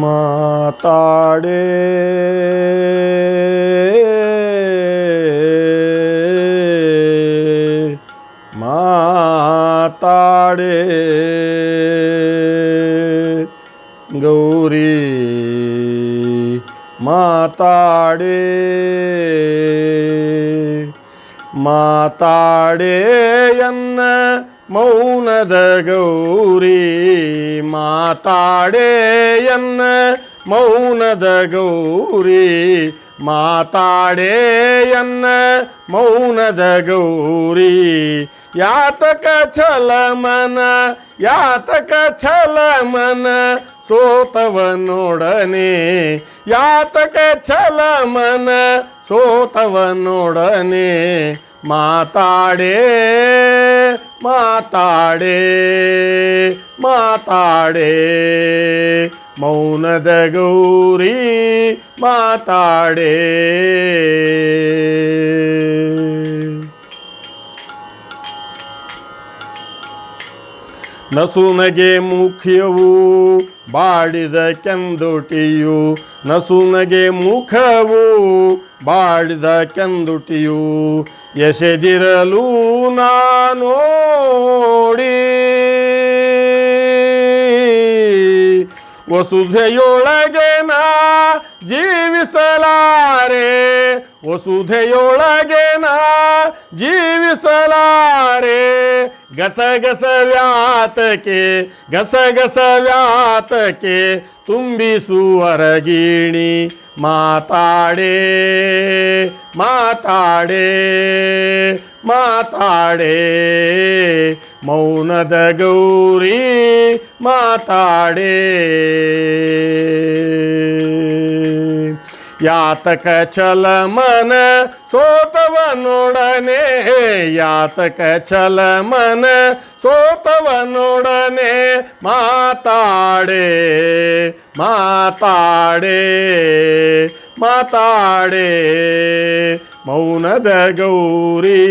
ಮಾತಾಡೆ ಮಾತಾಡೆ ಗೌರಿ ಮಾತಾಡೆ ಮಾತಾಡೆಯನ್ನ ಮೌನದ ಗೌರಿ ಮಾತಾಡೇಯನ್ನ. ಮೌನದ ಗೌರಿ ಮಾತಾಡೇಯನ್ನ. ಮೌನದ ಗೌರಿ ಯಾತಕ ಛಲಮನ ಯಾತಕ ಛಲಮನ ಸೋತವನೊಡನೆ ಯಾತಕ ಛಲಮನ ಸೋತವನೊಡನೆ ಮಾತಾಡೆ ಮಾತಾಡೆ ಮಾತಾಡೆ. ಮೌನದ ಗೌರಿ ಮಾತಾಡೆ. ನಸುನಗೆ ಮುಖ್ಯವು ಬಾಡಿದ ಕೆಂದುಟಿಯು ನಸುನಗೆ ಮುಖವು ಬಾಡಿದ ಕೆಂದುಟಿಯು ಎಸೆದಿರಲು ನಾನೋಡಿ ವಸುಧೆಯೊಳಗೆ ನಾ ಜೀವಿಸಲಾರೆ. ವಸುಧೆಯೊಳಗೆ ನಾ ಜೀವಿಸಲಾರೆ. ಗಸಗಸ ವ್ಯಾತಕೆ ಗಸಗಸ ವ್ಯಾತಕೆ ತುಂಬಿಸುವರಗಿಣಿ ಮಾತಾಡೆ ಮಾತಾಡೆ ಮಾತಾಡೆ. ಮೌನದ ಗೌರಿ ಮಾತಾಡೆ. ಯಾತಕ ಚಲಮನ ಸೋತವನೊಡನೆ ಯಾತಕ ಚಲಮನ ಸೋತವನೊಡನೆ ಮಾತಾಡೆ ಮಾತಾಡೆ ಮಾತಾಡೆ ಮೌನದ ಗೌರಿ.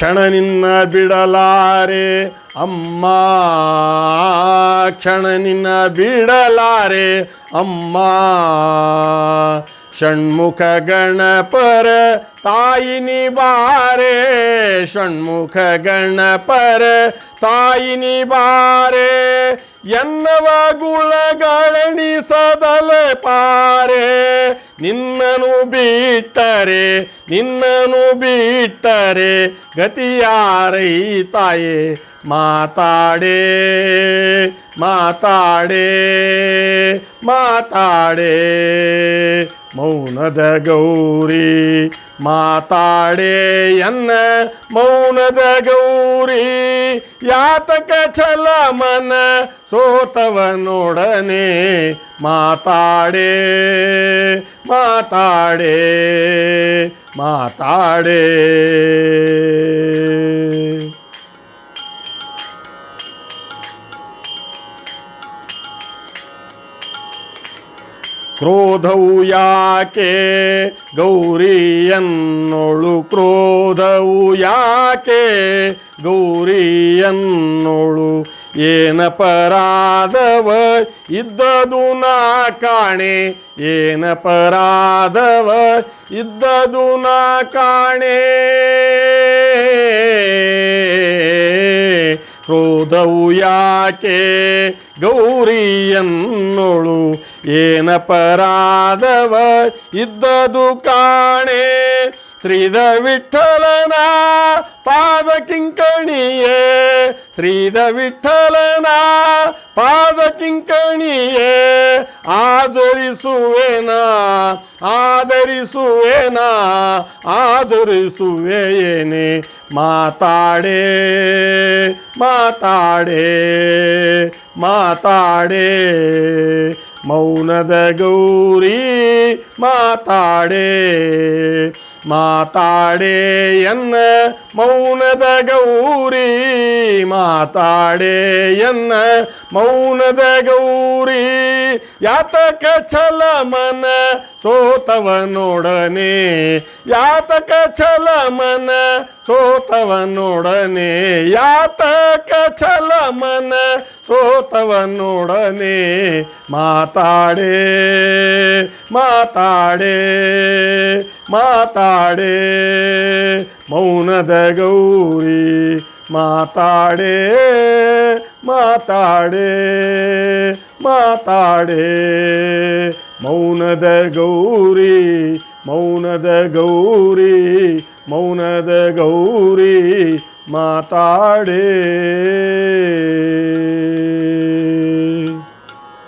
ಕ್ಷಣ ನಿನ್ನ ಬಿಡಲಾರೆ. ಅಮ್ಮ ಕ್ಷಣ ನಿನ್ನ ಬಿಡಲಾರೆ. ಅಮ್ಮ ಷಣ್ಮುಖ ಗಣಪರ ತಾಯಿನಿ ಬಾರೆ ಷಣ್ಮುಖ ಗಣಪರ ತಾಯಿನಿ ಬಾರೆ ಎನ್ನವ ಗುಣಗಳೆಣಿಸದಲೆ ಪಾರೆ ನಿನ್ನನು ಬಿಟ್ಟರೆ ನಿನ್ನನು ಬಿಟ್ಟರೆ ಗತಿಯಾರೈ ತಾಯೇ ಮಾತಾಡೆ ಮಾತಾಡೆ ಮಾತಾಡೆ ಮೌನದ ಗೌರಿ ಮಾತಾಡೆ ಎನ್ನ ಮೌನದ ಗೌರಿ ಯಾತಕ ಛಲ ಮನ ಸೋತವನೊಡನೆ ಮಾತಾಡೆ ಮಾತಾಡೆ ಮಾತಾಡೆ. ಕ್ರೋಧವು ಯಾಕೆ ಗೌರಿಯನ್ನೊಳು ಕ್ರೋಧವು ಯಾಕೆ ಗೌರಿಯನ್ನೊಳು ಏನ ಪರಾದವ ಇದ್ದದು ನಾ ಕಾಣೆ. ಏನಪರಾಧವ ಇದ್ದದು ನಾ ಕಾಣೆ. ಕ್ರೋಧವು ಯಾಕೆ ಗೌರಿಯನ್ನೋಳು? ಏನಪರಾಧವ ಇದ್ದದು ಕಾಣೆ? ಶ್ರೀದ ವಿಠಲನ ಪಾದ ಕಿಂಕಣಿಯೇ ಶ್ರೀದ ವಿಠಲನ ಪಾದ ಕಿಂಕಣಿಯೇ ಆದರಿಸುವೆನ ಆದರಿಸುವೆನ ಆದರಿಸುವೆಯೇನೆ ಮಾತಾಡೆ ಮಾತಾಡೆ ಮಾತಾಡೆ. ಮೌನದ ಗೌರಿ ಮಾತಾಡೆ. ಮಾತಾಡೆ ಎನ್ನ ಮೌನದ ಗೌರಿ. ಮಾತಾಡೆ ಎನ್ನ ಮೌನದ ಗೌರಿ. ಯಾತಕ ಛಲ ಮನ ಸೋತವನೊಡನೆ ಯಾತಕ ಛಲ ಮನ ಸೋತವನೊಡನೆ ಯಾತಕ ಛಲ ಮನ ಸೋತವನೊಡನೆ ಮಾತಾಡೆ ಮಾತಾಡೆ. ಮಾತಾಡೆ ಮೌನದ ಗೌರಿ ಮಾತಾಡೆ ಮಾತಾಡೆ ಮಾತಾಡೆ. ಮೌನದ ಗೌರಿ ಮೌನದ ಗೌರಿ ಮೌನದ ಗೌರಿ ಮಾತಾಡೆ.